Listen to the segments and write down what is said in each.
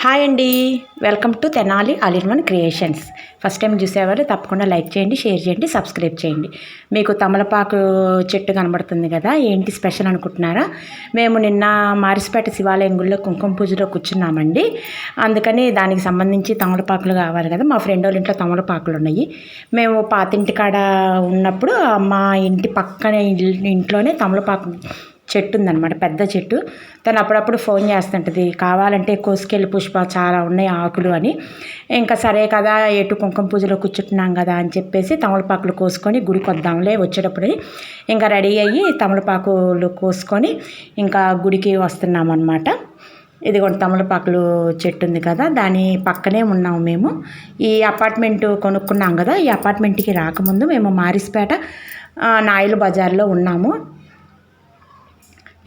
Hi అండి. Welcome to Tenali all in one creations. First time చూసేవారు తప్పకుండా like చేయండి షేర్ చేయండి సబ్స్క్రైబ్ చేయండి. మీకు తమలపాకు చెట్టు కనబడుతుంది కదా ఏంటి స్పెషల్ అనుకుంటున్నారా? మేము నిన్న మారిసిపేట శివాలయం గుళ్ళో కుంకుమ పూజలో కూర్చున్నామండి. అందుకని దానికి సంబంధించి తమలపాకులు కావాలి కదా మా ఫ్రెండ్ వాళ్ళ ఇంట్లో తమలపాకులు ఉన్నాయి. మేము పాతింటి కాడ ఉన్నప్పుడు మా ఇంటి పక్కన ఇంట్లోనే తమలపాకు చెట్టు ఉందన్నమాట పెద్ద చెట్టు. తను అప్పుడప్పుడు ఫోన్ చేస్తుంటుంది కావాలంటే కోసుకెళ్ళి పుష్ప చాలా ఉన్నాయి ఆకులు అని. ఇంకా సరే కదా ఎటు కుంకుమ పూజలో కూర్చుంటున్నాం కదా అని చెప్పేసి తమలపాకులు కోసుకొని గుడికి వద్దాంలే వచ్చేటప్పుడు ఇంకా రెడీ అయ్యి తమలపాకులు కోసుకొని ఇంకా గుడికి వస్తున్నాం అనమాట ఇదిగోండి తమలపాకులు చెట్టు ఉంది కదా దాని పక్కనే ఉన్నాము మేము. ఈ అపార్ట్మెంట్ కొనుక్కున్నాం కదా ఈ అపార్ట్మెంట్కి రాకముందు మేము మారిస్పేట ఆ, నాయులు బజార్లో ఉన్నాము.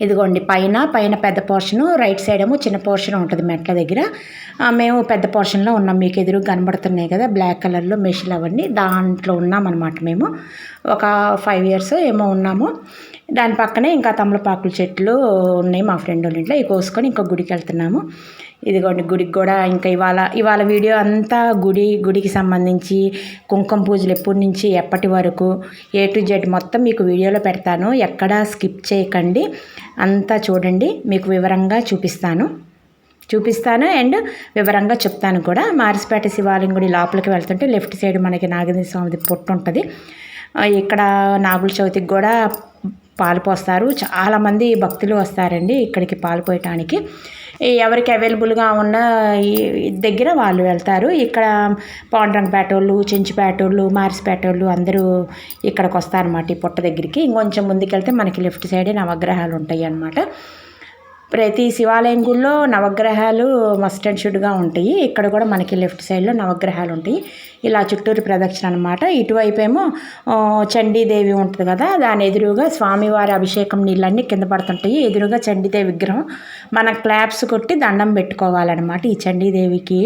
ఇదిగోండి పైన పైన పెద్ద పోర్షను రైట్ సైడ్ ఏమో చిన్న పోర్షన్ ఉంటుంది మెట్ల దగ్గర. మేము పెద్ద పోర్షన్లో ఉన్నాం మీకు ఎదురు కనబడుతున్నాయి కదా బ్లాక్ కలర్లో మెషిన్ అవన్నీ. దాంట్లో ఉన్నామన్నమాట మేము. ఒక ఫైవ్ ఇయర్స్ ఏమో ఉన్నాము. దాని పక్కనే ఇంకా తమలపాకుల చెట్లు ఉన్నాయి మా ఫ్రెండ్ వాళ్ళ ఇంట్లో. ఇవి కోసుకొని ఇంకా గుడికి వెళ్తున్నాము. ఇదిగోండి గుడికి కూడా ఇంకా ఇవాళ ఇవాళ వీడియో అంతా గుడి గుడికి సంబంధించి కుంకుమ పూజలు ఎప్పటి నుంచి ఎప్పటి వరకు ఏ టు జెడ్ మొత్తం మీకు వీడియోలో పెడతాను. ఎక్కడా స్కిప్ చేయకండి. అంతా చూడండి. మీకు వివరంగా చూపిస్తాను. చూపిస్తాను అండ్ వివరంగా చెప్తాను కూడా. మారిసిపేట శివాలయం గుడి లోపలికి వెళ్తుంటే లెఫ్ట్ సైడ్ మనకి నాగేంద్ర స్వామిది పొట్టు ఉంటుంది. ఇక్కడ నాగుల చవితికి కూడా పాలు పోస్తారు. చాలామంది భక్తులు వస్తారండి ఇక్కడికి పాలు పోయటానికి. ఎవరికి అవైలబుల్గా ఉన్న ఈ దగ్గర వాళ్ళు వెళ్తారు. ఇక్కడ పాండ్రంగపేట వాళ్ళు చెంచుపేట వాళ్ళు మారిసిపేట వాళ్ళు అందరూ ఇక్కడికి వస్తారన్నమాట ఈ పుట్ట దగ్గరికి. ఇంకొంచెం ముందుకెళ్తే మనకి లెఫ్ట్ సైడే నవగ్రహాలు ఉంటాయి అన్నమాట ప్రతి శివాలయం గుళ్ళో నవగ్రహాలు మస్ట్ అండ్ షుడ్గా ఉంటాయి. ఇక్కడ కూడా మనకి లెఫ్ట్ సైడ్లో నవగ్రహాలు ఉంటాయి. ఇలా చుట్టూరు ప్రదక్షిణ అనమాట ఇటువైపు ఏమో చండీదేవి ఉంటుంది కదా దాని ఎదురుగా స్వామివారి అభిషేకం నీళ్ళన్నీ కింద పడుతుంటాయి. ఎదురుగా చండీదేవి విగ్రహం. మన క్లాప్స్ కొట్టి దండం పెట్టుకోవాలన్నమాట ఈ చండీదేవికి.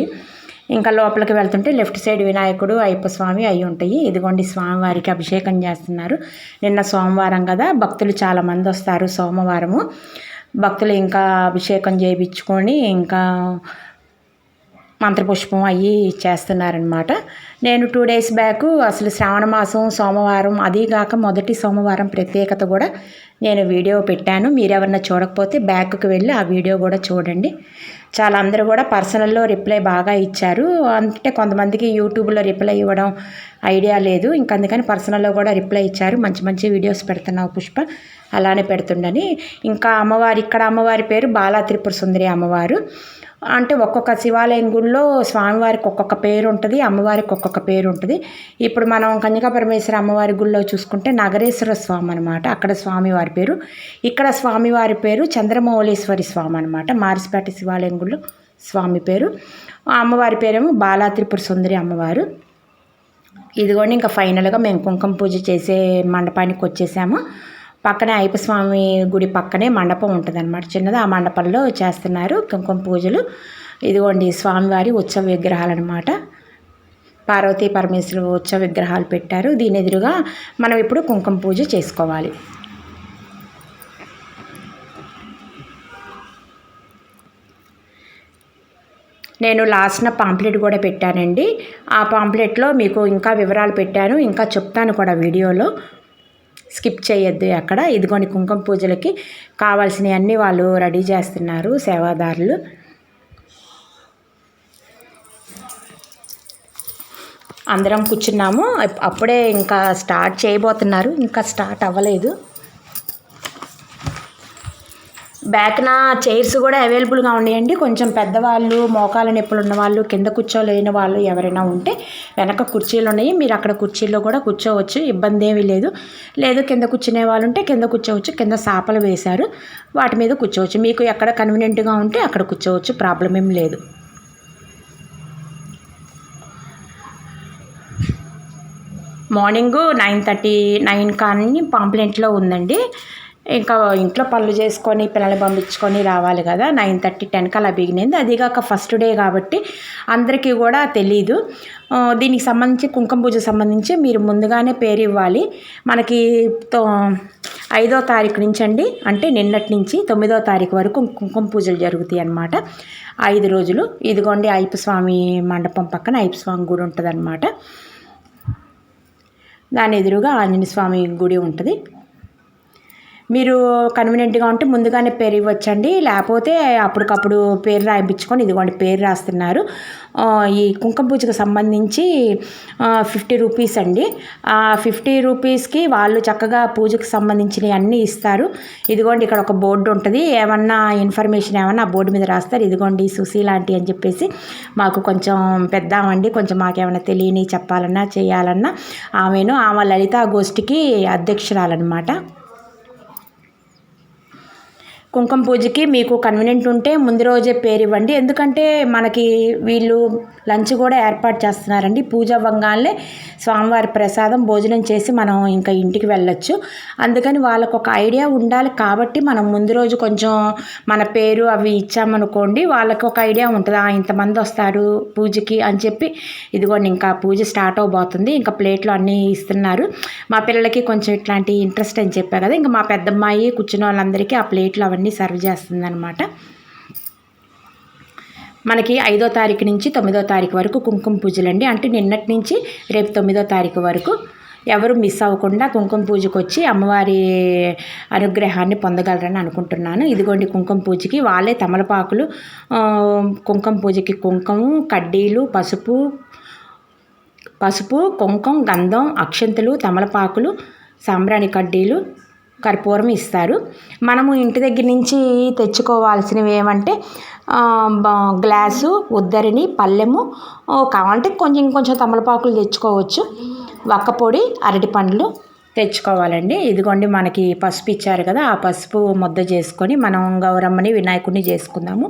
ఇంకా లోపలికి వెళ్తుంటే లెఫ్ట్ సైడ్ వినాయకుడు అయ్యప్ప స్వామి అయి ఉంటాయి. ఇదిగోండి స్వామివారికి అభిషేకం చేస్తున్నారు. నిన్న సోమవారం కదా భక్తులు చాలామంది వస్తారు సోమవారము. భక్తులు ఇంకా అభిషేకం చేయించుకొని ఇంకా మంత్రపుష్పం అయ్యి చేస్తున్నారనమాట నేను టూ డేస్ బ్యాక్ అసలు శ్రావణ మాసం సోమవారం అదీ కాక మొదటి సోమవారం ప్రత్యేకత కూడా నేను వీడియో పెట్టాను. మీరెవరన్నా చూడకపోతే బ్యాక్కి వెళ్ళి ఆ వీడియో కూడా చూడండి. చాలా అందరూ కూడా పర్సనల్లో రిప్లై బాగా ఇచ్చారు. అంటే కొంతమందికి యూట్యూబ్లో రిప్లై ఇవ్వడం ఐడియా లేదు. ఇంకా అందుకని పర్సనల్లో కూడా రిప్లై ఇచ్చారు. మంచి మంచి వీడియోస్ పెడుతున్నావు పుష్ప. అలానే పెడుతుండని. ఇంకా అమ్మవారి ఇక్కడ అమ్మవారి పేరు బాలా త్రిపుర సుందరి అమ్మవారు. అంటే ఒక్కొక్క శివాలయం గుళ్ళో స్వామివారికి ఒక్కొక్క పేరు ఉంటుంది అమ్మవారికి ఒక్కొక్క పేరు ఉంటుంది. ఇప్పుడు మనం కన్యకా పరమేశ్వర అమ్మవారి గుళ్ళో చూసుకుంటే నగరేశ్వర స్వామి అనమాట అక్కడ స్వామివారి పేరు. ఇక్కడ స్వామివారి పేరు చంద్రమౌళేశ్వరి స్వామి అనమాట మారిసిపేట శివాలయం గుళ్ళో స్వామి పేరు. అమ్మవారి పేరేమో బాలా త్రిపుర సుందరి అమ్మవారు. ఇదిగోండి ఇంకా ఫైనల్గా మేము కుంకుమ పూజ చేసే మండపానికి వచ్చేసాము. పక్కనే అయ్యప్ప స్వామి గుడి పక్కనే మండపం ఉంటుంది అనమాట చిన్నది ఆ మండపంలో చేస్తున్నారు కుంకుమ పూజలు. ఇదిగోండి స్వామివారి ఉత్సవ విగ్రహాలు అనమాట పార్వతీ పరమేశ్వరు ఉత్సవ విగ్రహాలు పెట్టారు. దీని ఎదురుగా మనం ఇప్పుడు కుంకుమ పూజ చేసుకోవాలి. నేను లాస్ట్న పాంప్లెట్ కూడా పెట్టానండి. ఆ పాంప్లెట్లో మీకు ఇంకా వివరాలు పెట్టాను. ఇంకా చెప్తాను కూడా వీడియోలో. స్కిప్ చేయొద్దు అక్కడ. ఇదిగోని కుంకుమ పూజలకి కావాల్సినవన్నీ వాళ్ళు రెడీ చేస్తున్నారు సేవాదారులు. అందరం కూర్చున్నాము. అప్పుడే ఇంకా స్టార్ట్ చేయబోతున్నారు. ఇంకా స్టార్ట్ అవ్వలేదు. బ్యాక్న చైర్స్ కూడా అవైలబుల్గా ఉన్నాయండి. కొంచెం పెద్దవాళ్ళు మోకాల నొప్పులు ఉన్నవాళ్ళు కింద కూర్చోలేని వాళ్ళు ఎవరైనా ఉంటే వెనక కుర్చీలు ఉన్నాయి. మీరు అక్కడ కుర్చీల్లో కూడా కూర్చోవచ్చు. ఇబ్బంది ఏమీ లేదు. లేదు కింద కూర్చునే వాళ్ళు ఉంటే కింద కూర్చోవచ్చు. కింద సాపలు వేశారు. వాటి మీద కూర్చోవచ్చు. మీకు ఎక్కడ కన్వీనియంట్గా ఉంటే అక్కడ కూర్చోవచ్చు. ప్రాబ్లం ఏం లేదు. మార్నింగ్ నైన్ థర్టీ నైన్ కానీ పాంప్లెంట్లో ఉందండి. ఇంకా ఇంట్లో పనులు చేసుకొని పిల్లల్ని పంపించుకొని రావాలి కదా. నైన్ థర్టీ టెన్కి అలా బిగినింది. అదిగాక ఫస్ట్ డే కాబట్టి అందరికీ కూడా తెలీదు. దీనికి సంబంధించి కుంకుమ పూజ సంబంధించి మీరు ముందుగానే పేరు ఇవ్వాలి. మనకి ఐదో తారీఖు నుంచి అండి. అంటే నిన్నటి నుంచి తొమ్మిదో తారీఖు వరకు కుంకుమ పూజలు జరుగుతాయి అన్నమాట. ఐదు రోజులు. ఇదిగోండి అయ్యప్ప స్వామి మండపం పక్కన అయ్యప్ప స్వామి గుడి ఉంటుంది దాని ఎదురుగా ఆంజనేయ స్వామి గుడి ఉంటుంది. మీరు కన్వీనియంట్గా ఉంటే ముందుగానే పేరు ఇవ్వచ్చండి. లేకపోతే అప్పటికప్పుడు పేరు రాయించుకొని ఇదిగోండి పేరు రాస్తున్నారు. ఈ కుంకుమ పూజకు సంబంధించి ఫిఫ్టీ రూపీస్ అండి. ఆ ఫిఫ్టీ రూపీస్కి వాళ్ళు చక్కగా పూజకు సంబంధించినవి అన్నీ ఇస్తారు. ఇదిగోండి ఇక్కడ ఒక బోర్డు ఉంటుంది. ఏమన్నా ఇన్ఫర్మేషన్ ఏమన్నా ఆ బోర్డు మీద రాస్తారు. ఇదిగోండి సుశీ లాంటి అని చెప్పేసి మాకు కొంచెం పెద్దామండి. కొంచెం మాకేమైనా తెలియని చెప్పాలన్నా చేయాలన్నా ఆమెను ఆమె లలిత గోష్ఠికి అధ్యక్షురాలన్నమాట. కుంకుమ పూజకి మీకు కన్వీనియంట్ ఉంటే ముందు రోజే పేరు ఇవ్వండి ఎందుకంటే మనకి వీళ్ళు లంచ్ కూడా ఏర్పాటు చేస్తున్నారండి. పూజ అవ్వగానే స్వామివారి ప్రసాదం భోజనం చేసి మనం ఇంకా ఇంటికి వెళ్ళొచ్చు. అందుకని వాళ్ళకు ఒక ఐడియా ఉండాలి కాబట్టి మనం ముందు రోజు కొంచెం మన పేరు అవి ఇచ్చామనుకోండి వాళ్ళకి ఒక ఐడియా ఉంటుంది. "ఆ, ఇంతమంది వస్తారు పూజకి అని చెప్పి ఇదిగోండి ఇంకా పూజ స్టార్ట్ అవబోతుంది. ఇంకా ప్లేట్లు అన్నీ ఇస్తున్నారు. మా పిల్లలకి కొంచెం ఇట్లాంటి ఇంట్రెస్ట్ అని చెప్పా కదా ఇంకా మా పెద్దమ్మాయి కూర్చున్న వాళ్ళందరికీ ఆ ప్లేట్లు అవన్నీ సర్వ్ చేస్తుంది అనమాట మనకి ఐదో తారీఖు నుంచి తొమ్మిదో తారీఖు వరకు కుంకుమ పూజలు అండి అంటే నిన్నటి నుంచి రేపు తొమ్మిదో తారీఖు వరకు ఎవరు మిస్ అవ్వకుండా కుంకుమ పూజకు వచ్చి అమ్మవారి అనుగ్రహాన్ని పొందగలరని అనుకుంటున్నాను. ఇదిగోండి కుంకుమ పూజకి వాళ్ళే తమలపాకులు కుంకుమ పూజకి కుంకుమ కడ్డీలు పసుపు పసుపు కుంకుమ గంధం అక్షంతలు తమలపాకులు సాంబ్రాణి కడ్డీలు కర్పూరం ఇస్తారు. మనము ఇంటి దగ్గర నుంచి తెచ్చుకోవాల్సినవి ఏమంటే గ్లాసు ఉద్దరిని పళ్ళెము కావాలంటే కొంచెం ఇంకొంచెం తమలపాకులు తెచ్చుకోవచ్చు. వక్కపొడి అరటి పండ్లు తెచ్చుకోవాలండి. ఇదిగోండి మనకి పసుపు ఇచ్చారు కదా ఆ పసుపు ముద్ద చేసుకొని మనం గౌరమ్మని వినాయకుడిని చేసుకుందాము.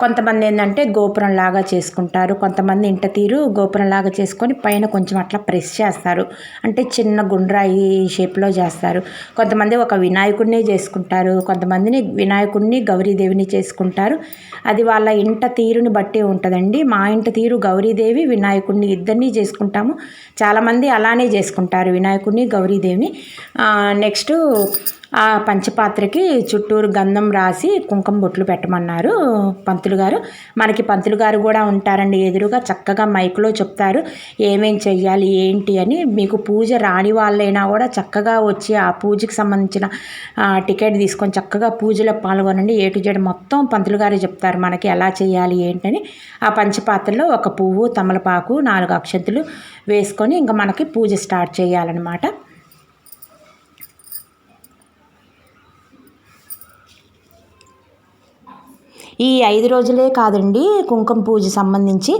కొంతమంది ఏంటంటే గోపురం లాగా చేసుకుంటారు కొంతమంది ఇంట తీరు గోపురం లాగా చేసుకొని పైన కొంచెం అట్లా ప్రెస్ చేస్తారు. అంటే చిన్న గుండ్రాయి షేప్లో చేస్తారు. కొంతమంది ఒక వినాయకుడిని చేసుకుంటారు కొంతమందిని వినాయకుడిని గౌరీదేవిని చేసుకుంటారు. అది వాళ్ళ ఇంట తీరుని బట్టి ఉంటుందండి. మా ఇంట తీరు గౌరీదేవి వినాయకుడిని ఇద్దరిని చేసుకుంటాము. చాలామంది అలానే చేసుకుంటారు వినాయకుడిని గౌరీదేవిని. నెక్స్ట్ ఆ పంచపాత్రకి చుట్టూరు గంధం రాసి కుంకుమ బొట్లు పెట్టమన్నారు పంతులు గారు. మనకి పంతులు గారు కూడా ఉంటారండి ఎదురుగా చక్కగా మైక్లో చెప్తారు ఏమేం చెయ్యాలి ఏంటి అని. మీకు పూజ రాని వాళ్ళైనా కూడా చక్కగా వచ్చి ఆ పూజకి సంబంధించిన టికెట్ తీసుకొని చక్కగా పూజలో పాల్గొనండి. ఏ టు జెడ్ మొత్తం పంతులు గారు చెప్తారు మనకి ఎలా చేయాలి ఏంటని. ఆ పంచపాత్రలో ఒక పువ్వు తమలపాకు నాలుగు అక్షంతులు వేసుకొని ఇంకా మనకి పూజ స్టార్ట్ చేయాలన్నమాట. ఈ ఐదు రోజులే కాదండి కుంకుమ పూజ సంబంధించి.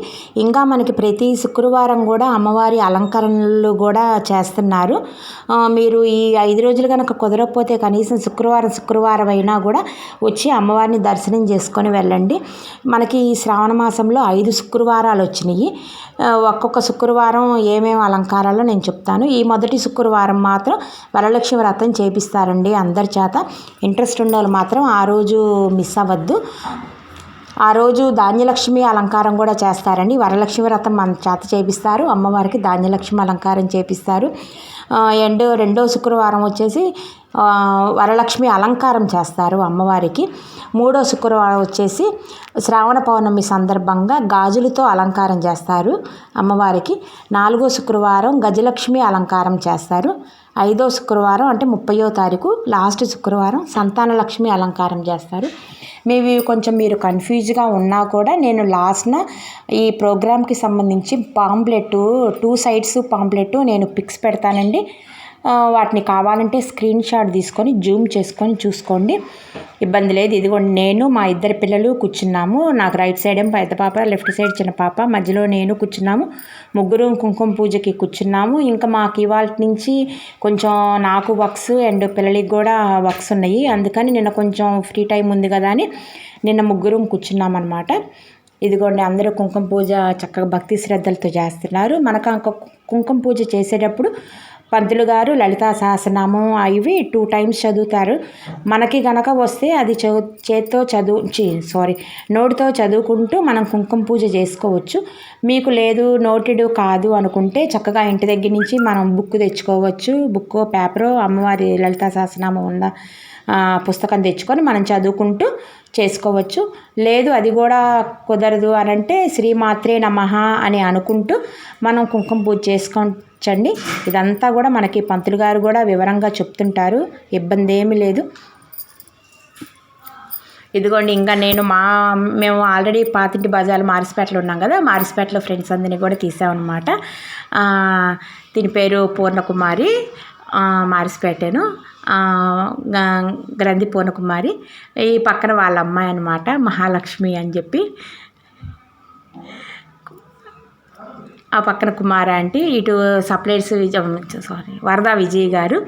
ఇంకా మనకి ప్రతి శుక్రవారం కూడా అమ్మవారి అలంకరణలు కూడా చేస్తున్నారు. మీరు ఈ ఐదు రోజులు కనుక కుదరకపోతే కనీసం శుక్రవారం శుక్రవారం అయినా కూడా వచ్చి అమ్మవారిని దర్శనం చేసుకొని వెళ్ళండి. మనకి ఈ శ్రావణ మాసంలో ఐదు శుక్రవారాలు వచ్చినాయి. ఒక్కొక్క శుక్రవారం ఏమేమి అలంకారాలో నేను చెప్తాను. ఈ మొదటి శుక్రవారం మాత్రం వరలక్ష్మి వ్రతం చేపిస్తారండి అందరి చేత. ఇంట్రెస్ట్ ఉన్న వాళ్ళు మాత్రం ఆ రోజు మిస్ అవ్వద్దు. ఆ రోజు ధాన్యలక్ష్మి అలంకారం కూడా చేస్తారండి. వరలక్ష్మి వ్రతం మన చేత చేపిస్తారు. అమ్మవారికి ధాన్యలక్ష్మి అలంకారం చేపిస్తారు. ఆ, అండ్ రెండో శుక్రవారం వచ్చేసి వరలక్ష్మి అలంకారం చేస్తారు అమ్మవారికి. మూడో శుక్రవారం వచ్చేసి శ్రావణ పౌర్ణమి సందర్భంగా గాజులతో అలంకారం చేస్తారు అమ్మవారికి. నాలుగో శుక్రవారం గజలక్ష్మి అలంకారం చేస్తారు. ఐదో శుక్రవారం అంటే ముప్పయో తారీఖు లాస్ట్ శుక్రవారం సంతాన లక్ష్మి అలంకారం చేస్తారు. మేబీ కొంచెం మీరు కన్ఫ్యూజ్గా ఉన్నా కూడా నేను లాస్ట్న ఈ ప్రోగ్రామ్కి సంబంధించి పాంప్లెట్ టూ సైడ్స్ పాంప్లెట్ నేను పిక్స్ పెడతానండి. వాటిని కావాలంటే స్క్రీన్ షాట్ తీసుకొని జూమ్ చేసుకొని చూసుకోండి. ఇబ్బంది లేదు. ఇదిగోండి నేను మా ఇద్దరు పిల్లలు కూర్చున్నాము. నాకు రైట్ సైడ్ ఏం పెద్ద పాప లెఫ్ట్ సైడ్ చిన్న పాప. మధ్యలో నేను కూర్చున్నాము. ముగ్గురు కుంకుమ పూజకి కూర్చున్నాము. ఇంకా మాకు ఇవాళ నుంచి కొంచెం నాకు వర్క్స్ అండ్ పిల్లలకి కూడా వర్క్స్ ఉన్నాయి. అందుకని నిన్న కొంచెం ఫ్రీ టైం ఉంది కదా అని నిన్న ముగ్గురం కూర్చున్నాం అనమాట ఇదిగోండి అందరూ కుంకుమ పూజ చక్కగా భక్తి శ్రద్ధలతో చేస్తున్నారు. మనకు కుంకుమ పూజ చేసేటప్పుడు పంతులు గారు లలితా సహస్రనామం ఇవి టూ టైమ్స్ చదువుతారు. మనకి గనక వస్తే అది చదువు చేత్తో చదువు సారీ నోటితో చదువుకుంటూ మనం కుంకుమ పూజ చేసుకోవచ్చు. మీకు లేదు నోటిడు కాదు అనుకుంటే చక్కగా ఇంటి దగ్గర నుంచి మనం బుక్ తెచ్చుకోవచ్చు. బుక్ పేపరు అమ్మవారి లలితా సహస్రనామం ఉందా? పుస్తకం తెచ్చుకొని మనం చదువుకుంటూ చేసుకోవచ్చు. లేదు అది కూడా కుదరదు అని అంటే శ్రీమాత్రే నమః అని అనుకుంటూ మనం కుంకుమ పూజ చేసుకోవచ్చండి. ఇదంతా కూడా మనకి పంతులు గారు కూడా వివరంగా చెప్తుంటారు. ఇబ్బంది ఏమీ లేదు. ఇదిగోండి ఇంకా నేను మా మేము ఆల్రెడీ పాతింటి బజార్లు మారిసిపేటలో ఉన్నాం కదా మారిసిపేటలో ఫ్రెండ్స్ అందరినీ కూడా తీసామన్నమాట. దీని పేరు పూర్ణకుమారి మారిసిపేటను. గ్రంథి పూర్ణకుమారి. ఈ పక్కన వాళ్ళ అమ్మాయి అనమాట మహాలక్ష్మి అని చెప్పి. ఆ పక్కన కుమార అంటే ఇటు సప్లైస్ విజయ్ సారీ వరదా విజయ్ గారు.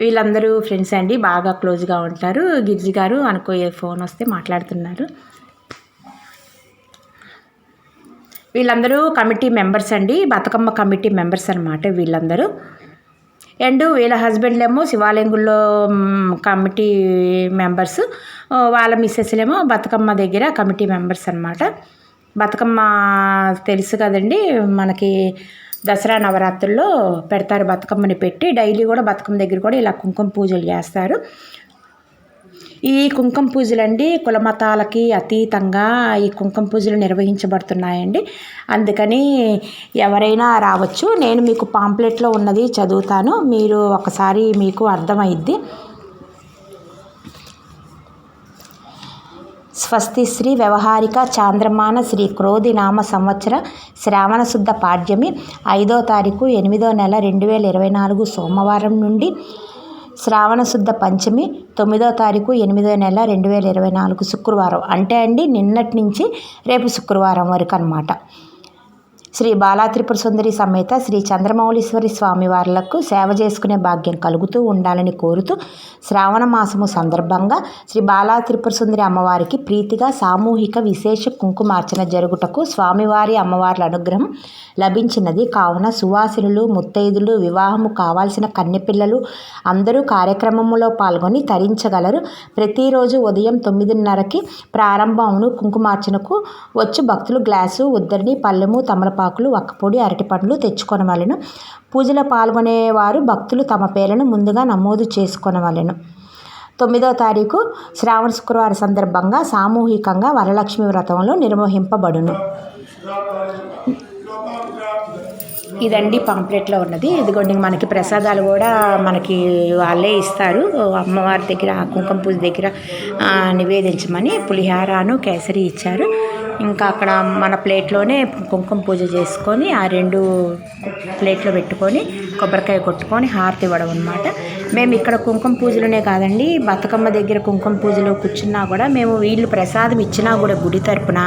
వీళ్ళందరూ ఫ్రెండ్స్ అండి బాగా క్లోజ్గా ఉంటారు. గిరిజి గారు అనుకో ఫోన్ వస్తే మాట్లాడుతున్నారు. వీళ్ళందరూ కమిటీ మెంబర్స్ అండి. బతుకమ్మ కమిటీ మెంబర్స్ అనమాట వీళ్ళందరూ. అండ్ వీళ్ళ హస్బెండ్లేమో శివాలయంగుల్లో కమిటీ మెంబర్స్. వాళ్ళ మిస్సెస్లేమో బతుకమ్మ దగ్గర కమిటీ మెంబర్స్ అనమాట బతుకమ్మ తెలుసు కదండి మనకి దసరా నవరాత్రుల్లో పెడతారు బతుకమ్మని పెట్టి. డైలీ కూడా బతుకమ్మ దగ్గర కూడా ఇలా కుంకుమ పూజలు చేస్తారు. ఈ కుంకుమ పూజలండి కులమతాలకి అతీతంగా ఈ కుంకుమ పూజలు నిర్వహించబడుతున్నాయండి. అందుకని ఎవరైనా రావచ్చు. నేను మీకు పాంప్లెట్లో ఉన్నది చదువుతాను. మీరు ఒకసారి మీకు అర్థమైద్ది. స్వస్తి శ్రీ వ్యవహారిక చాంద్రమాన శ్రీ క్రోధి నామ సంవత్సర శ్రావణ శుద్ధ పాడ్యమి ఐదో తారీఖు ఎనిమిదో నెల రెండు వేల ఇరవై నాలుగు సోమవారం నుండి శ్రావణ శుద్ధ పంచమి తొమ్మిదో తారీఖు ఎనిమిదో నెల రెండు వేల ఇరవై నాలుగు శుక్రవారం. అంటే అండి నిన్నటి నుంచి రేపు శుక్రవారం వరకు అనమాట శ్రీ బాలా త్రిపుర సుందరి సమేత శ్రీ చంద్రమౌళీశ్వరి స్వామి వార్లకు సేవ చేసుకునే భాగ్యం కలుగుతూ ఉండాలని కోరుతూ శ్రావణ మాసము సందర్భంగా శ్రీ బాలా త్రిపుర సుందరి అమ్మవారికి ప్రీతిగా సామూహిక విశేష కుంకుమార్చన జరుగుటకు స్వామివారి అమ్మవార్ల అనుగ్రహం లభించినది. కావున సువాసినులు ముత్తైదులు వివాహము కావాల్సిన కన్నెపిల్లలు అందరూ కార్యక్రమములో పాల్గొని తరించగలరు. ప్రతిరోజు ఉదయం తొమ్మిదిన్నరకి ప్రారంభమును కుంకుమార్చనకు వచ్చి. భక్తులు గ్లాసు ఉద్దరిని పళ్ళెము తమలపాకులు వక్కపొడి అరటిపండ్లు తెచ్చుకొనవలెను. పూజలో పాల్గొనేవారు భక్తులు తమ పేర్లను ముందుగా నమోదు చేసుకొనవలెను. తొమ్మిదవ తారీఖు శ్రావణ శుక్రవారం సందర్భంగా సామూహికంగా వరలక్ష్మి వ్రతంలో నిర్వహింపబడును. ఇదండి పాంప్లెట్లో ఉన్నది. ఇదిగోండి మనకి ప్రసాదాలు కూడా మనకి వాళ్ళే ఇస్తారు. అమ్మవారి దగ్గర కుంకుమ పూజ దగ్గర నివేదించమని పులిహారాను కేసరి ఇచ్చారు. ఇంకా అక్కడ మన ప్లేట్లోనే కుంకుమ పూజ చేసుకొని ఆ రెండు ప్లేట్లో పెట్టుకొని కొబ్బరికాయ కొట్టుకొని హారతి ఇవ్వడం అనమాట మేము ఇక్కడ కుంకుమ పూజలోనే కాదండి బతుకమ్మ దగ్గర కుంకుమ పూజలో కూర్చున్నా కూడా మేము వీళ్ళు ప్రసాదం ఇచ్చినా కూడా గుడి తరపున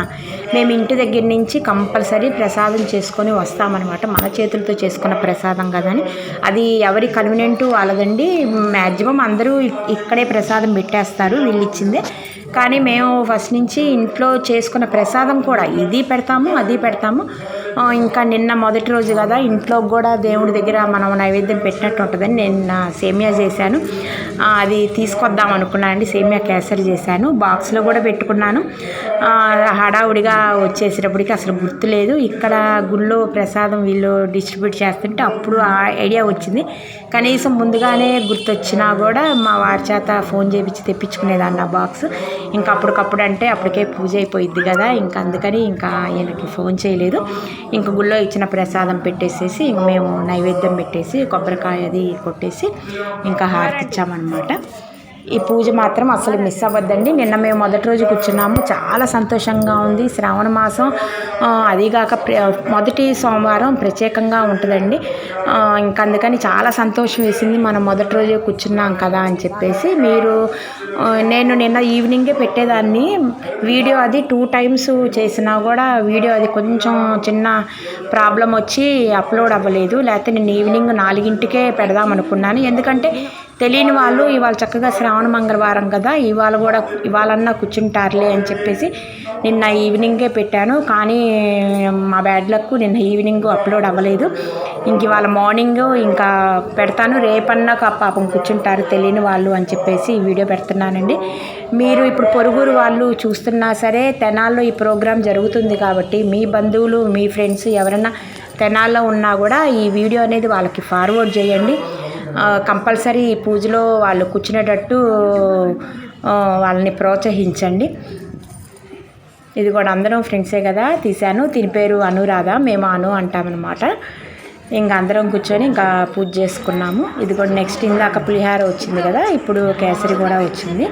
మేము ఇంటి దగ్గర నుంచి కంపల్సరీ ప్రసాదం చేసుకొని వస్తామన్నమాట. మన చేతులతో చేసుకున్న ప్రసాదం కదని. అది ఎవరి కన్వీనియంట్ వాళ్ళదండి మ్యాక్సిమం అందరూ ఇక్కడే ప్రసాదం పెట్టేస్తారు వీళ్ళు ఇచ్చిందే కానీ మేము ఫస్ట్ నుంచి ఇంట్లో చేసుకున్న ప్రసాదం కూడా ఇది పెడతాము అది పెడతాము. ఇంకా నిన్న మొదటి రోజు కదా ఇంట్లో కూడా దేవుడి దగ్గర మనం నైవేద్యం పెట్టినట్టు ఉంటుందని నేను సేమియా చేశాను. అది తీసుకొద్దాం అనుకున్నాను అండి సేమియా కేసరి చేశాను బాక్స్లో కూడా పెట్టుకున్నాను. హడావుడిగా వచ్చేసేటప్పటికి అసలు గుర్తులేదు ఇక్కడ గుళ్ళో ప్రసాదం వీళ్ళు డిస్ట్రిబ్యూట్ చేస్తుంటే అప్పుడు ఆ ఐడియా వచ్చింది. కనీసం ముందుగానే గుర్తొచ్చినా కూడా మా వారి చేత ఫోన్ చేపించి తెప్పించుకునేదాన్ని ఆ బాక్స్. ఇంకా అప్పటికప్పుడు అంటే అప్పటికే పూజ అయిపోయింది కదా ఇంకా అందుకని ఇంకా ఈయనకి ఫోన్ చేయలేదు. ఇంక గుళ్ళో ఇచ్చిన ప్రసాదం పెట్టేసేసి ఇంక మేము నైవేద్యం పెట్టేసి కొబ్బరికాయ అది కొట్టేసి ఇంకా హారతి ఇచ్చామన్నమాట. ఈ పూజ మాత్రం అసలు మిస్ అవ్వద్దండి. నిన్న మేము మొదటి రోజు కూర్చున్నాము. చాలా సంతోషంగా ఉంది. శ్రావణ మాసం అదిగాక ప్ర మొదటి సోమవారం ప్రత్యేకంగా ఉంటుందండి. ఇంకా అందుకని చాలా సంతోషం వేసింది. మనం మొదటి రోజే కూర్చున్నాం కదా అని చెప్పేసి మీరు నేను నిన్న ఈవినింగే పెట్టేదాన్ని. వీడియో అది టూ టైమ్స్ చేసినా కూడా వీడియో అది కొంచెం చిన్న ప్రాబ్లం వచ్చి అప్లోడ్ అవ్వలేదు. లేకపోతే నేను ఈవినింగ్ నాలుగింటికే పెడదాం అనుకున్నాను. ఎందుకంటే తెలియని వాళ్ళు ఇవాళ చక్కగా శ్రావణ మంగళవారం కదా ఇవాళ కూడా ఇవాళన్నా కూర్చుంటారులే అని చెప్పేసి నిన్న ఈవినింగే పెట్టాను. కానీ మా బ్యాడ్ లక్ నిన్న ఈవినింగ్ అప్లోడ్ అవ్వలేదు. ఇంక ఇవాళ మార్నింగ్ ఇంకా పెడతాను. రేపన్నా కా- పాపం కూర్చుంటారు తెలియని వాళ్ళు అని చెప్పేసి ఈ వీడియో పెడుతున్నానండి. మీరు ఇప్పుడు పొరుగురు వాళ్ళు చూస్తున్నా సరే తెనాల్లో ఈ ప్రోగ్రాం జరుగుతుంది కాబట్టి మీ బంధువులు మీ ఫ్రెండ్స్ ఎవరైనా తెనాల్లో ఉన్నా కూడా ఈ వీడియో అనేది వాళ్ళకి ఫార్వర్డ్ చేయండి. కంపల్సరీ ఈ పూజలో వాళ్ళు కూర్చునేటట్టు వాళ్ళని ప్రోత్సహించండి. ఇది కూడా అందరం ఫ్రెండ్సే కదా తీశాను. దీని పేరు అనురాధ మేము అను అంటామన్నమాట. ఇంకా అందరం కూర్చొని ఇంకా పూజ చేసుకున్నాము. ఇది కూడా నెక్స్ట్ ఇందాక పులిహార వచ్చింది కదా ఇప్పుడు కేసరి కూడా వచ్చింది.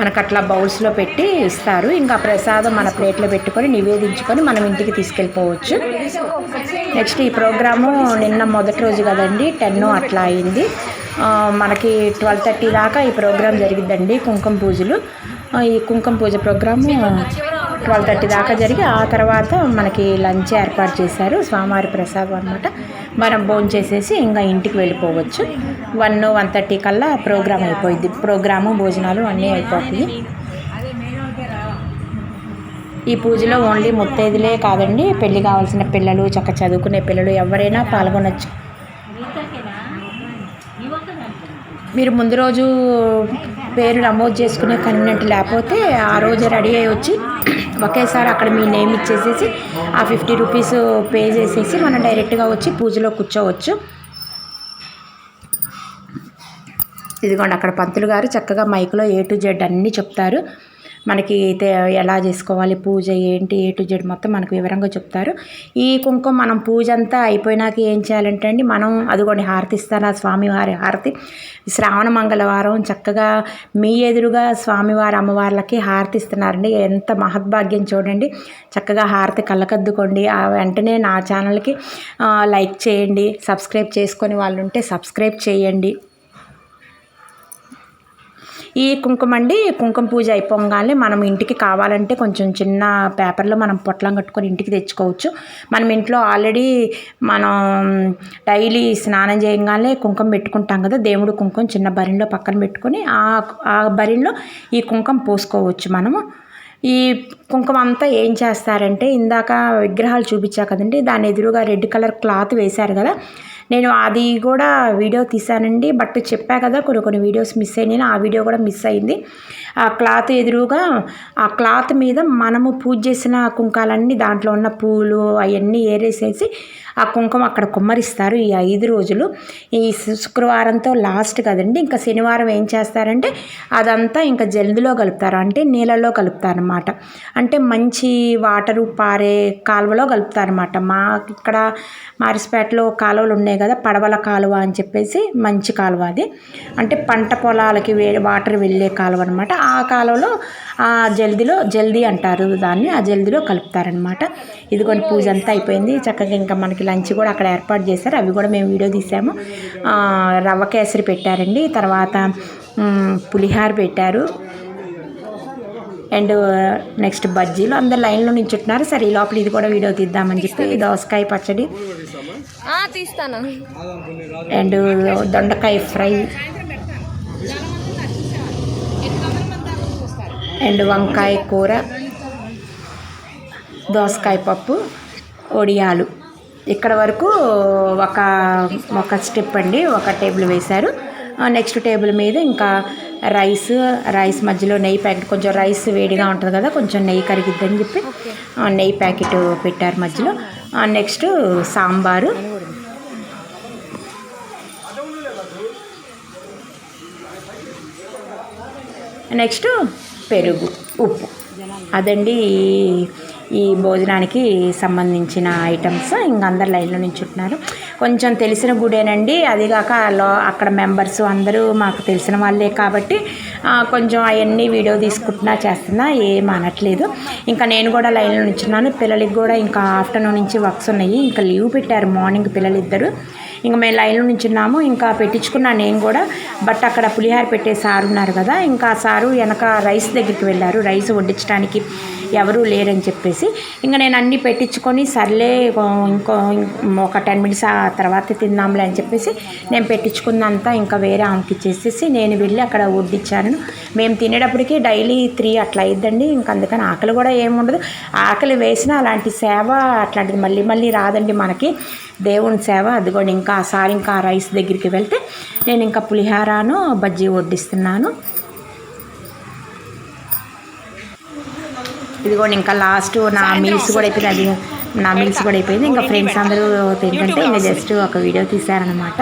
మనకు అట్లా బౌల్స్లో పెట్టి ఇస్తారు. ఇంకా ప్రసాదం మన ప్లేట్లో పెట్టుకొని నివేదించుకొని మనం ఇంటికి తీసుకెళ్ళిపోవచ్చు. నెక్స్ట్ ఈ ప్రోగ్రాము నిన్న మొదటి రోజు కదండి టెన్ అట్లా అయింది. మనకి ట్వెల్వ్ థర్టీ దాకా ఈ ప్రోగ్రాం జరిగిద్దండి కుంకుమ పూజలు. ఈ కుంకుమ పూజ ప్రోగ్రాము ట్వెల్వ్ థర్టీ దాకా జరిగి ఆ తర్వాత మనకి లంచ్ ఏర్పాటు చేశారు. స్వామివారి ప్రసాదం అనమాట మనం భోజనం చేసేసి ఇంకా ఇంటికి వెళ్ళిపోవచ్చు. వన్ వన్ థర్టీ కల్లా ప్రోగ్రామ్ అయిపోయింది. ప్రోగ్రాము భోజనాలు అన్నీ అయిపోతాయి. ఈ పూజలో ఓన్లీ ముత్తైదులే కాదండి. పెళ్ళి కావాల్సిన పిల్లలు చక్క చదువుకునే పిల్లలు ఎవరైనా పాల్గొనొచ్చు. మీరు ముందు రోజు పేరు నమోదు చేసుకునే కన్వీనెంట్ లేకపోతే ఆ రోజు రెడీ అయ్యి వచ్చి ఒకేసారి అక్కడ మీ నేమ్ ఇచ్చేసేసి ఆ ఫిఫ్టీ రూపీస్ పే చేసేసి మనం డైరెక్ట్గా వచ్చి పూజలో కూర్చోవచ్చు. ఇదిగోండి అక్కడ పంతులు గారు చక్కగా మైక్లో ఏ టు జెడ్ అన్నీ చెప్తారు. మనకి ఎలా చేసుకోవాలి పూజ ఏంటి ఏ టు జెడ్ మొత్తం మనకు వివరంగా చెప్తారు. ఈ కుంకుమ మనం పూజ అంతా అయిపోయినాక ఏం చేయాలంటే అండి మనం అదిగోండి హారతి ఇస్తాను ఆ స్వామివారి హారతి. శ్రావణ మంగళవారం చక్కగా మీ ఎదురుగా స్వామివారి అమ్మవార్లకి హారతి ఇస్తున్నారండి ఎంత మహద్భాగ్యం చూడండి. చక్కగా హారతి కళ్ళకద్దుకోండి. ఆ వెంటనే నా ఛానల్కి లైక్ చేయండి. సబ్స్క్రైబ్ చేసుకొని వాళ్ళు ఉంటే సబ్స్క్రైబ్ చేయండి. ఈ కుంకుమ అండి కుంకుమ పూజ అయిపోగానే మనం ఇంటికి కావాలంటే కొంచెం చిన్న పేపర్లో మనం పొట్లం కట్టుకొని ఇంటికి తెచ్చుకోవచ్చు. మనం ఇంట్లో ఆల్రెడీ మనం డైలీ స్నానం చేయగానే కుంకుమ పెట్టుకుంటాం కదా దేవుడు కుంకుమ చిన్న బరిలో పక్కన పెట్టుకొని ఆ ఆ బరిలో ఈ కుంకుమ పోసుకోవచ్చు మనము. ఈ కుంకుమ అంతా ఏం చేస్తారంటే ఇందాక విగ్రహాలు చూపించా కదండి దాని ఎదురుగా రెడ్ కలర్ క్లాత్ వేశారు కదా నేను అది కూడా వీడియో తీశానండి. బట్ చెప్పా కదా కొన్ని కొన్ని వీడియోస్ మిస్ అయినాయి. ఆ వీడియో కూడా మిస్ అయింది. ఆ క్లాత్ ఎదురుగా ఆ క్లాత్ మీద మనము పూజ చేసిన కుంకాలన్నీ దాంట్లో ఉన్న పూలు అవన్నీ ఏరేసేసి ఆ కుంకుమ అక్కడ కుమ్మరిస్తారు ఈ ఐదు రోజులు. ఈ శుక్రవారంతో లాస్ట్ కదండి. ఇంకా శనివారం ఏం చేస్తారంటే అదంతా ఇంకా జల్దిలో కలుపుతారు. అంటే నీళ్ళలో కలుపుతారు అనమాట అంటే మంచి వాటరు పారే కాలువలో కలుపుతారు అనమాట మా ఇక్కడ మారిసిపేటలో కాలువలు ఉన్నాయి కదా పడవల కాలువ అని చెప్పేసి మంచి కాలువ అది. అంటే పంట పొలాలకి వే వాటర్ వెళ్ళే కాలువ అనమాట ఆ కాలువలో ఆ జల్దీలో జల్దీ అంటారు దాన్ని ఆ జల్దీలో కలుపుతారనమాట ఇదిగోని పూజ అంతా అయిపోయింది. చక్కగా ఇంకా మనకి లంచ్ కూడా అక్కడ ఏర్పాటు చేశారు. అవి కూడా మేము వీడియో తీసాము. రవ్వ కేసరి పెట్టారండి. తర్వాత పులిహార పెట్టారు. అండ్ నెక్స్ట్ బజ్జీలు. అందరు లైన్లో నించుంటున్నారు. సరే ఈ లోపల ఇది కూడా వీడియో తీద్దామని చెప్పి దోసకాయ పచ్చడి. తీస్తాను. అండ్ దొండకాయ ఫ్రై. అండ్ వంకాయ కూర దోసకాయ పప్పు ఒడియాలు. ఇక్కడ వరకు ఒక ఒక స్టెప్ అండి ఒక టేబుల్ వేశారు. నెక్స్ట్ టేబుల్ మీద ఇంకా రైస్ రైస్ మధ్యలో నెయ్యి ప్యాకెట్ కొంచెం రైస్ వేడిగా ఉంటుంది కదా కొంచెం నెయ్యి కరిగిద్దని చెప్పి నెయ్యి ప్యాకెట్ పెట్టారు మధ్యలో. నెక్స్ట్ సాంబారు. నెక్స్ట్ పెరుగు ఉప్పు. అదండి ఈ- భోజనానికి సంబంధించిన ఐటమ్స్ ఇంకా అందరు లైన్లో నించుంటున్నారు. కొంచెం తెలిసిన గుడేనండి. అదిగాక లో అక్కడ మెంబర్స్ అందరూ మాకు తెలిసిన వాళ్ళే కాబట్టి కొంచెం అవన్నీ వీడియో తీసుకుంటున్నా చేస్తున్నా ఏం అనట్లేదు. ఇంకా నేను కూడా లైన్లో నించున్నాను. పిల్లలకి కూడా ఇంకా ఆఫ్టర్నూన్ నుంచి వర్క్స్ ఉన్నాయి. ఇంకా లీవ్ పెట్టారు మార్నింగ్ పిల్లలు ఇద్దరు ఇంకా మేము లైన్లో నించున్నాము. ఇంకా పెట్టించుకున్నాను నేను కూడా. బట్ అక్కడ పులిహార పెట్టే సారు ఉన్నారు కదా. ఇంకా ఆ సారు వెనక రైస్ దగ్గరికి వెళ్ళారు. రైస్ వడ్డించడానికి. ఎవరూ లేరని చెప్పేసి ఇంకా నేను అన్నీ పెట్టించుకొని సర్లే ఇంకో ఒక టెన్ మినిట్స్ ఆ తర్వాత తిందాంలే అని చెప్పేసి నేను పెట్టించుకున్నంతా ఇంకా వేరే ఆమెకి ఇచ్చేసేసి నేను వెళ్ళి అక్కడ వడ్డిచ్చాను. మేము తినేటప్పటికి డైలీ త్రీ అట్లా అయిద్దండి. ఇంకా అందుకని ఆకలి కూడా ఏముండదు ఆకలి వేసినా అలాంటి సేవ అట్లాంటిది మళ్ళీ మళ్ళీ రాదండి మనకి. దేవుని సేవ అదిగోండి ఇంకా సారి ఇంకా ఆ రైస్ దగ్గరికి వెళ్తే నేను ఇంకా పులిహారాను బజ్జీ వడ్డిస్తున్నాను. ఇదిగోండి ఇంకా లాస్ట్ నా మీల్స్ కూడా అయిపోయింది. అది నా మీల్స్ కూడా అయిపోయింది. ఇంకా ఫ్రెండ్స్ అందరూ తింటుంటే ఇంకా జస్ట్ ఒక వీడియో తీశారనమాట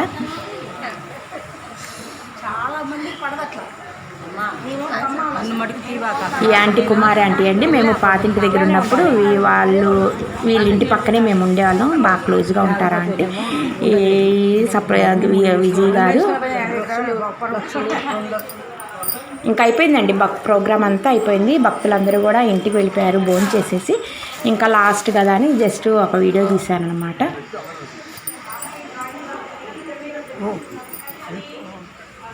ఈ ఆంటీ కుమారి ఆంటీ అండి మేము పాతింటి దగ్గర ఉన్నప్పుడు వాళ్ళు వీళ్ళ ఇంటి పక్కనే మేము ఉండేవాళ్ళం. బాగా క్లోజ్గా ఉంటారా అంటే ఈ సప్ర విజయ్ గారు ఇంకా అయిపోయిందండి భక్ ప్రోగ్రామ్ అంతా అయిపోయింది. భక్తులందరూ కూడా ఇంటికి వెళ్ళిపోయారు భోజనం చేసేసి. ఇంకా లాస్ట్ కదా అని జస్ట్ ఒక వీడియో తీశానమాట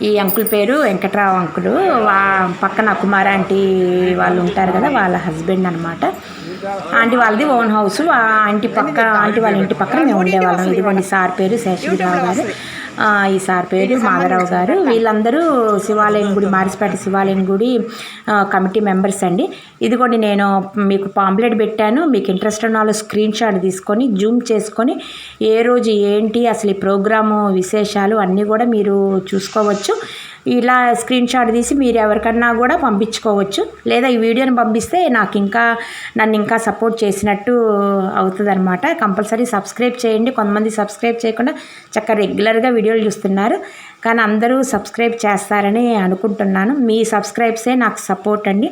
ఈ అంకుల్ పేరు వెంకట్రావు అంకులు. వా పక్కన కుమార్ ఆంటీ వాళ్ళు ఉంటారు కదా వాళ్ళ హస్బెండ్ అనమాట ఆంటీ వాళ్ళది ఓన్ హౌస్. ఆ ఆంటీ పక్క ఆంటీ వాళ్ళ ఇంటి పక్కన మేము ఉండేవాళ్ళం. ఇదిగోండి సార్ పేరు శేషగిరావు గారు. ఈ సార్ పేరు మాధవరావు గారు. వీళ్ళందరూ శివాలయం గుడి మారిసిపేట శివాలయం గుడి కమిటీ మెంబర్స్ అండి. ఇదిగోండి నేను మీకు పాంప్లెట్ పెట్టాను. మీకు ఇంట్రెస్ట్ ఉన్న వాళ్ళు స్క్రీన్ షాట్ తీసుకొని జూమ్ చేసుకొని ఏ రోజు ఏంటి అసలు ఈ ప్రోగ్రాము విశేషాలు అన్నీ కూడా మీరు చూసుకోవచ్చు. ఇలా స్క్రీన్ షాట్ తీసి మీరు ఎవరికన్నా కూడా పంపించుకోవచ్చు. లేదా ఈ వీడియోని పంపిస్తే నాకు ఇంకా నన్ను ఇంకా సపోర్ట్ చేసినట్టు అవుతుంది అనమాట కంపల్సరీ సబ్స్క్రైబ్ చేయండి. కొంతమంది సబ్స్క్రైబ్ చేయకుండా చక్కగా రెగ్యులర్గా వీడియోలు చూస్తున్నారు. కానీ అందరూ సబ్స్క్రైబ్ చేస్తారని అనుకుంటున్నాను. మీ సబ్స్క్రైబ్సే నాకు సపోర్ట్ అండి.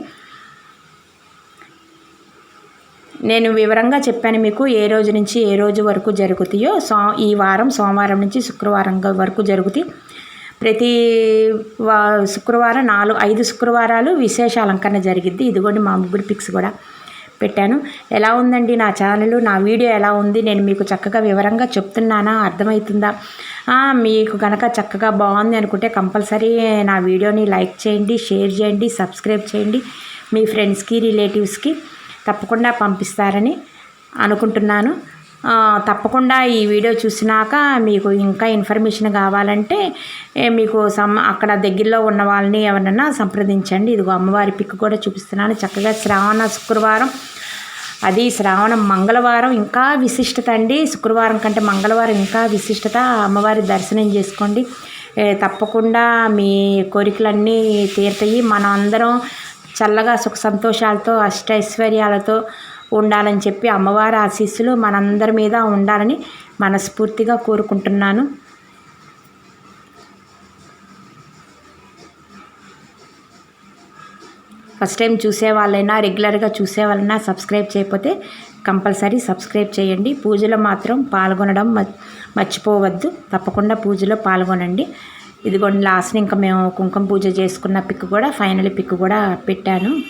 నేను వివరంగా చెప్పాను మీకు ఏ రోజు నుంచి ఏ రోజు వరకు జరుగుతాయో. సో ఈ వారం సోమవారం నుంచి శుక్రవారం వరకు జరుగుతాయి. ప్రతి వా శుక్రవారం నాలుగు ఐదు శుక్రవారాలు విశేష అలంకరణ జరిగిద్ది. ఇదిగోండి మా ముగ్గురు పిక్స్ కూడా పెట్టాను. ఎలా ఉందండి నా ఛానల్? నా వీడియో ఎలా ఉంది? నేను మీకు చక్కగా వివరంగా చెప్తున్నానా? అర్థమవుతుందా? మీకు కనుక చక్కగా బాగుంది అనుకుంటే కంపల్సరీ నా వీడియోని లైక్ చేయండి షేర్ చేయండి సబ్స్క్రైబ్ చేయండి. మీ ఫ్రెండ్స్కి రిలేటివ్స్కి తప్పకుండా పంపిస్తారని అనుకుంటున్నాను. తప్పకుండా ఈ వీడియో చూసినాక మీకు ఇంకా ఇన్ఫర్మేషన్ కావాలంటే మీకు సమ్ అక్కడ దగ్గరలో ఉన్న వాళ్ళని ఎవరన్నా సంప్రదించండి. ఇదిగో అమ్మవారి పిక్ కూడా చూపిస్తున్నాను. చక్కగా శ్రావణ శుక్రవారం. అది శ్రావణ మంగళవారం ఇంకా విశిష్టత అండి. శుక్రవారం కంటే మంగళవారం ఇంకా విశిష్టత. అమ్మవారి దర్శనం చేసుకోండి. తప్పకుండా మీ కోరికలన్నీ తీరుతాయి. మనం అందరం చల్లగా సుఖ సంతోషాలతో అష్టైశ్వర్యాలతో ఉండాలని చెప్పి అమ్మవారి ఆశీస్సులు మనందరి మీద ఉండాలని మనస్ఫూర్తిగా కోరుకుంటున్నాను. ఫస్ట్ టైం చూసే వాళ్ళైనా రెగ్యులర్గా చూసే వాళ్ళైనా సబ్స్క్రైబ్ చేయకపోతే కంపల్సరీ సబ్స్క్రైబ్ చేయండి. పూజలో మాత్రం పాల్గొనడం మ- మర్చిపోవద్దు. తప్పకుండా పూజలో పాల్గొనండి. ఇదిగోండి లాస్ట్ ఇంకా మేము కుంకుమ పూజ చేసుకున్న పిక్ కూడా ఫైనల్ పిక్ కూడా పెట్టాను.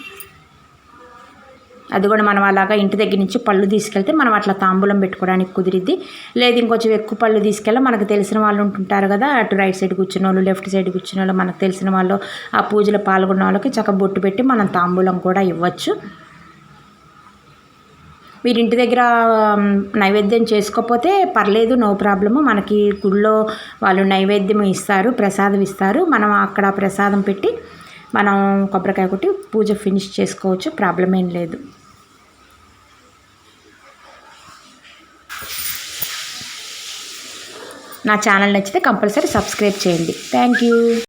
అది కూడా మనం అలాగా ఇంటి దగ్గర నుంచి పళ్ళు తీసుకెళ్తే మనం అట్లా తాంబూలం పెట్టుకోవడానికి కుదిరిద్ది. లేదు ఇంకొంచెం ఎక్కువ పళ్ళు తీసుకెళ్ళి మనకు తెలిసిన వాళ్ళు ఉంటుంటారు కదా అటు రైట్ సైడ్ కూర్చున్న వాళ్ళు లెఫ్ట్ సైడ్ కూర్చున్న వాళ్ళు మనకు తెలిసిన వాళ్ళు ఆ పూజలో పాల్గొన్న వాళ్ళకి చక్క బొట్టు పెట్టి మనం తాంబూలం కూడా ఇవ్వచ్చు. మీరు ఇంటి దగ్గర నైవేద్యం చేసుకోకపోతే పర్లేదు నో ప్రాబ్లము. మనకి గుళ్ళో వాళ్ళు నైవేద్యం ఇస్తారు ప్రసాదం ఇస్తారు. మనం అక్కడ ప్రసాదం పెట్టి మనం కొబ్బరికాయ కొట్టి పూజ ఫినిష్ చేసుకోవచ్చు. ప్రాబ్లం ఏం లేదు. నా ఛానల్ నచ్చితే కంపల్సరీ సబ్స్క్రైబ్ చేయండి. Thank you